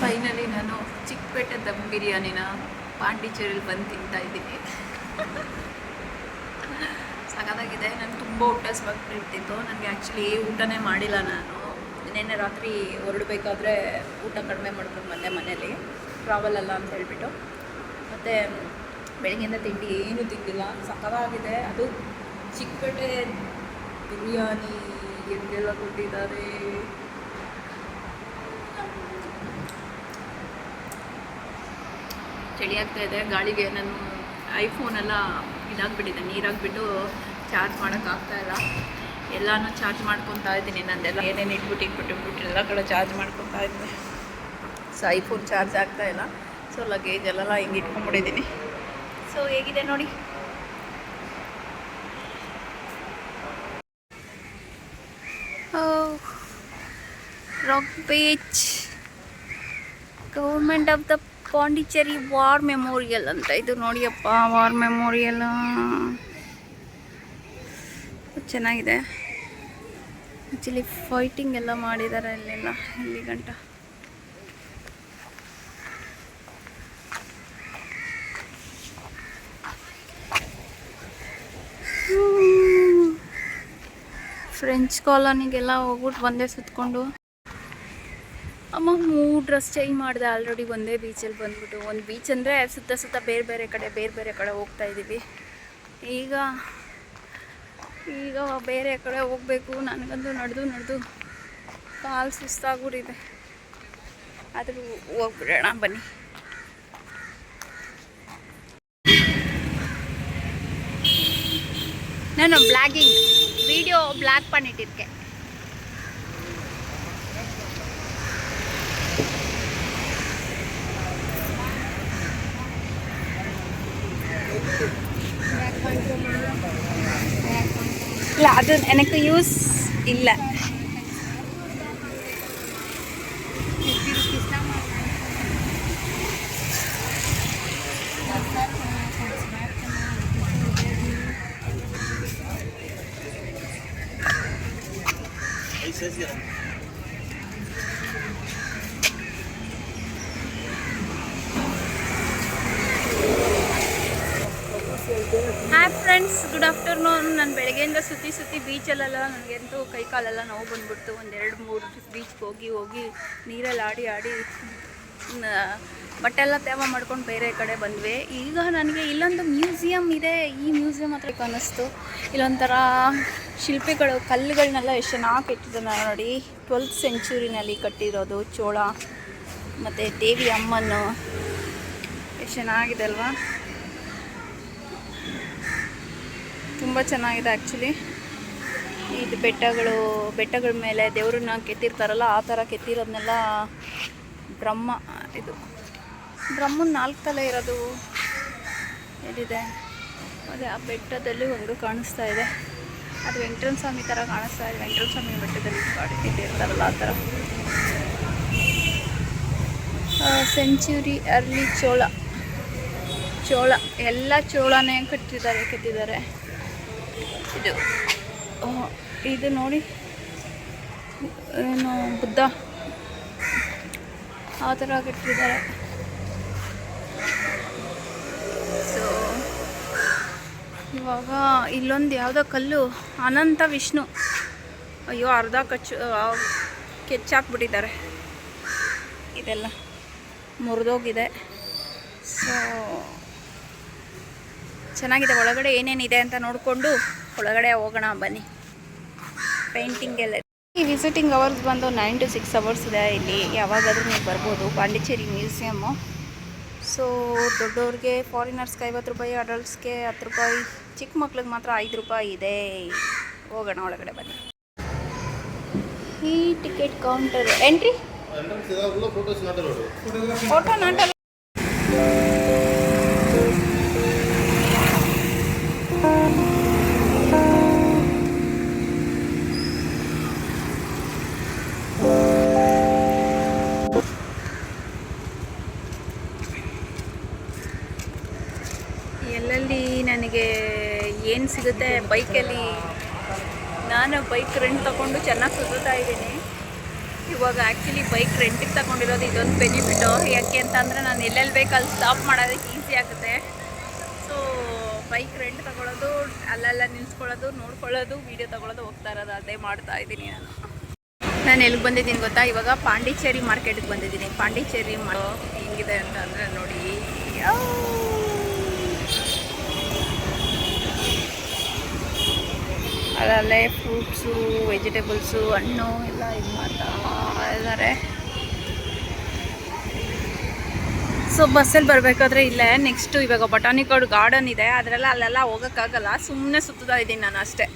Finally ನಾನು ಚಿಕ್ಕಪೇಟೆ ದಮ್ ಬಿರಿಯಾನಿನ ಪಾಂಡಿಚೇರಿಲಿ ಬಂದು ತಿಂತಾ ಇದ್ದೀನಿ. ಸಖತ್ತಾಗಿದೆ. ನನಗೆ ತುಂಬ ಊಟ ಇರ್ತಿತ್ತು ನನಗೆ ಆ್ಯಕ್ಚುಲಿ ಊಟನೇ ಮಾಡಿಲ್ಲ ನಾನು. ನಿನ್ನೆ ರಾತ್ರಿ ಹೊರಡಬೇಕಾದ್ರೆ ಊಟ ಕಡಿಮೆ ಮಾಡ್ಕೊಂಡು ಬಂದೆ ಮನೇಲಿ. ಟ್ರಾವೆಲ್ ಅಲ್ಲ ಅಂತ ಹೇಳ್ಬಿಟ್ಟು. ಮತ್ತು ಬೆಳಗ್ಗೆಯಿಂದ ತಿಂಡಿ ಏನೂ ತಿಂದಿಲ್ಲ. ಸಖತ್ತಾಗಿದೆ. ಅದು ಚಿಕ್ಕಪೇಟೆ ಬಿರಿಯಾನಿ ಎಲ್ಲೆಲ್ಲ ಕೊಟ್ಟಿದ್ದಾರೆ? ಚಳಿ ಆಗ್ತಾ ಇದೆ. ಗಾಳಿಗೆ ನಾನು ಐಫೋನೆಲ್ಲ ಇದಾಗ್ಬಿಟ್ಟಿದೆ. ನೀರಾಗ್ಬಿಟ್ಟು ಚಾರ್ಜ್ ಮಾಡೋಕ್ಕಾಗ್ತಾ ಇಲ್ಲ. ಎಲ್ಲನೂ ಚಾರ್ಜ್ ಮಾಡ್ಕೊತಾ ಇದ್ದೀನಿ ನಂದೆಲ್ಲ. ಏನೇನು ಇಟ್ಬಿಟ್ಟು ಇಟ್ಬಿಟ್ಟು ಇಟ್ಬಿಟ್ಟು ಎಲ್ಲ ಕಡೆ ಚಾರ್ಜ್ ಮಾಡ್ಕೊತಾ ಇದ್ದೆ ಸೊ ಐಫೋನ್ ಚಾರ್ಜ್ ಆಗ್ತಾ ಇಲ್ಲ. ಸೊ ಲಗೇಜ್ ಎಲ್ಲ ಹಿಂಗೆ ಇಟ್ಕೊಂಡ್ಬಿಟ್ಟಿದ್ದೀನಿ. ಸೊ ಹೇಗಿದೆ ನೋಡಿ? Rock beach government of the Pondicherry war memorial ಅಂತ ಇದು ನೋಡಿಯಪ್ಪ, ವಾರ್ ಮೆಮೋರಿಯಲ್. ಚೆನ್ನಾಗಿದೆ. ಆ್ಯಕ್ಚುಲಿ ಫೈಟಿಂಗ್ ಎಲ್ಲ ಮಾಡಿದ್ದಾರೆ ಅಲ್ಲೆಲ್ಲ, ಇಲ್ಲಿ ಗಂಟ. ಫ್ರೆಂಚ್ ಕಾಲೋನಿಗೆಲ್ಲ ಹೋಗ್ಬಿಟ್ಟು ಬಂದೇ ಸುತ್ಕೊಂಡು. ಮೂರು ಡ್ರೆಸ್ ಚೇಂಜ್ ಮಾಡಿದೆ ಆಲ್ರೆಡಿ ಒಂದೇ ಬೀಚಲ್ಲಿ ಬಂದ್ಬಿಟ್ಟು ಒಂದು ಬೀಚ್ ಅಂದರೆ ಸುತ್ತ ಸುತ್ತ ಬೇರೆ ಬೇರೆ ಕಡೆ ಬೇರೆ ಬೇರೆ ಕಡೆ ಹೋಗ್ತಾ ಇದ್ದೀವಿ ಈಗ ಈಗ ಬೇರೆ ಕಡೆ ಹೋಗಬೇಕು ನನಗಂತೂ ನಡೆದು ನಡೆದು ಕಾಲು ಸುಸ್ತಾಗ್ಬಿಟ್ಟಿದೆ ಆದರೂ ಹೋಗ್ಬಿಡೋಣ ಬನ್ನಿ ನಾನು ಬ್ಲಾಗಿಂಗ್ ವಿಡಿಯೋ ಬ್ಲಾಗ್ பண்ணிட்டிருக்கேன் இல்லை அது எனக்கு யூஸ் இல்லை Hi friends good afternoon ನಾನು ಬೆಳಗ್ಗೆಯಿಂದ ಸುತ್ತಿ ಸುತ್ತಿ ಬೀಚಲ್ಲೆಲ್ಲ ನನಗಂತೂ ಕೈ ಕಾಲೆಲ್ಲ ನೋವು ಬಂದ್ಬಿಡ್ತು. ಒಂದೆರಡು, ಮೂರು ಬೀಚ್ಗೆ ಹೋಗಿ ಹೋಗಿ ನೀರಲ್ಲಿ ಆಡಿ ಆಡಿ ಬಟ್ಟೆ ಎಲ್ಲ ತೇವ ಮಾಡ್ಕೊಂಡು ಬೇರೆ ಕಡೆ ಬಂದ್ವಿ. ಈಗ ನನಗೆ ಇಲ್ಲೊಂದು ಮ್ಯೂಸಿಯಂ ಇದೆ. ಈ ಮ್ಯೂಸಿಯಂ ಹತ್ರ ಅನ್ನಿಸ್ತು. ಇಲ್ಲೊಂಥರ ಶಿಲ್ಪಿಗಳು ಕಲ್ಲುಗಳನ್ನೆಲ್ಲ ಎಷ್ಟು ಚೆನ್ನಾಗಿ ಇಟ್ಟಿದ್ದಾನೆ ನೋಡಿ. ಟ್ವೆಲ್ತ್ ಸೆಂಚುರಿನಲ್ಲಿ ಕಟ್ಟಿರೋದು ಚೋಳ, ಮತ್ತು ದೇವಿ ಅಮ್ಮನ್ನು. ಎಷ್ಟು ಚೆನ್ನಾಗಿದೆ ಅಲ್ವಾ? ತುಂಬ ಚೆನ್ನಾಗಿದೆ ಆ್ಯಕ್ಚುಲಿ. ಇದು ಬೆಟ್ಟಗಳು, ಬೆಟ್ಟಗಳ ಮೇಲೆ ದೇವ್ರನ್ನ ಕೆತ್ತಿರ್ತಾರಲ್ಲ, ಆ ಥರ ಕೆತ್ತಿರೋದನ್ನೆಲ್ಲ ಬ್ರಹ್ಮ, ಇದು ಬ್ರಹ್ಮನ ನಾಲ್ಕು ತಲೆ ಇರೋದು ಎಲ್ಲಿದೆ? ಅದೇ, ಆ ಬೆಟ್ಟದಲ್ಲಿ ಒಂದು ಕಾಣಿಸ್ತಾ ಇದೆ. ಅದು ವೆಂಕಟರಮಣ ಸ್ವಾಮಿ ಥರ ಕಾಣಿಸ್ತಾ ಇದೆ. ವೆಂಕಟರಮಣ ಸ್ವಾಮಿ ಬೆಟ್ಟದಲ್ಲಿ ಕಾಡಿ ಕೆತ್ತಿರ್ತಾರಲ್ಲ, ಆ ಥರ. Century, early Chola. ಚೋಳ, ಎಲ್ಲ ಚೋಳನೇ ಕಟ್ಟಿದ್ದಾರೆ, ಕೆತ್ತಿದ್ದಾರೆ. ಇದು. ಇದು ನೋಡಿ. ಏನು, ಬುದ್ಧ. ಆ ಥರ ಕಟ್ಟಿದ್ದಾರೆ ಸೊ ಇವಾಗ ಇಲ್ಲೊಂದು ಯಾವುದೋ ಕಲ್ಲು, ಅನಂತ ವಿಷ್ಣು. ಅಯ್ಯೋ, ಅರ್ಧ ಕಚ್ಚು ಕೆಚ್ಚಾಕ್ಬಿಟ್ಟಿದ್ದಾರೆ. ಇದೆಲ್ಲ ಮುರಿದೋಗಿದೆ. ಸೊ ಚೆನ್ನಾಗಿದೆ. ಒಳಗಡೆ ಏನೇನಿದೆ ಅಂತ ನೋಡಿಕೊಂಡು ಒಳಗಡೆ ಹೋಗೋಣ ಬನ್ನಿ. ಪೇಂಟಿಂಗ್ ಎಲ್ಲ. ಈ ವಿಸಿಟಿಂಗ್ ಅವರ್ಸ್ ಬಂದು ನೈನ್ ಟು ಸಿಕ್ಸ್ ಅವರ್ಸ್ ಇದೆ ಇಲ್ಲಿ. ಯಾವಾಗಾದರೂ ನೀವು ಬರ್ಬೋದು. ಪಾಂಡಿಚೇರಿ ಮ್ಯೂಸಿಯಮ್ಮು ಸೊ ದೊಡ್ಡವ್ರಿಗೆ ಫಾರಿನರ್ಸ್ಗೆ ಐವತ್ತು ರೂಪಾಯಿ ಅಡಲ್ಟ್ಸ್ಗೆ ಹತ್ತು ರೂಪಾಯಿ ಚಿಕ್ಕ ಮಕ್ಳಿಗೆ ಮಾತ್ರ ಐದು ರೂಪಾಯಿ ಇದೆ. ಹೋಗೋಣ ಒಳಗಡೆ ಬನ್ನಿ. ಈ ಟಿಕೆಟ್ ಕೌಂಟರ್ ಎಂಟ್ರಿ ಫೋಟೋ ನಾಟಲ್ಲ ಎಲ್ಲೆಲ್ಲಿ ನನಗೆ ಏನು ಸಿಗುತ್ತೆ? ಬೈಕಲ್ಲಿ ನಾನು ಬೈಕ್ ರೆಂಟ್ ತಗೊಂಡು ಚೆನ್ನಾಗಿ ಸುತ್ತಾ ಇದ್ದೀನಿ. ಇವಾಗ ಆ್ಯಕ್ಚುಲಿ ಬೈಕ್ ರೆಂಟಿಗೆ ತಗೊಂಡಿರೋದು ಇದೊಂದು ಬೆನಿಫಿಟು ಯಾಕೆ ಅಂತಂದರೆ ನಾನು ಎಲ್ಲೆಲ್ಲಿ ಬೇಕು ಅಲ್ಲಿ ಸ್ಟಾಪ್ ಮಾಡೋದಕ್ಕೆ ಈಸಿ ಆಗುತ್ತೆ. ಸೊ ಬೈಕ್ ರೆಂಟ್ ತಗೊಳ್ಳೋದು ಅಲ್ಲೆಲ್ಲ ನಿಲ್ಸ್ಕೊಳ್ಳೋದು, ನೋಡ್ಕೊಳ್ಳೋದು ವೀಡಿಯೋ ತಗೊಳ್ಳೋದು ಹೋಗ್ತಾ ಇರೋದು, ಅದೇ ಮಾಡ್ತಾ ಇದ್ದೀನಿ ನಾನು. ನಾನು ಎಲ್ಲಿಗೆ ಬಂದಿದ್ದೀನಿ ಗೊತ್ತಾ? ಇವಾಗ ಪಾಂಡಿಚೇರಿ ಮಾರ್ಕೆಟಿಗೆ ಬಂದಿದ್ದೀನಿ. ಪಾಂಡಿಚೇರಿ ಮಾಡೋ ಹೆಂಗಿದೆ ಅಂತ ಅಂದರೆ ನೋಡಿ ಅದರಲ್ಲೇ ಫ್ರೂಟ್ಸು ವೆಜಿಟೇಬಲ್ಸು ಹಣ್ಣು ಎಲ್ಲ ಇದು ಮಾಡ್ತಾ ಇದ್ದಾರೆ ಸೊ ಬಸ್ಸಲ್ಲಿ ಬರಬೇಕಾದ್ರೆ ಇಲ್ಲೇ ನೆಕ್ಸ್ಟು ಇವಾಗ ಬಟಾನಿಕಲ್ ಗಾರ್ಡನ್ ಇದೆ. ಅದರೆಲ್ಲ ಅಲ್ಲೆಲ್ಲ ಹೋಗೋಕ್ಕಾಗಲ್ಲ. ಸುಮ್ಮನೆ ಸುತ್ತಾ ಇದ್ದೀನಿ ನಾನು ಅಷ್ಟೇ.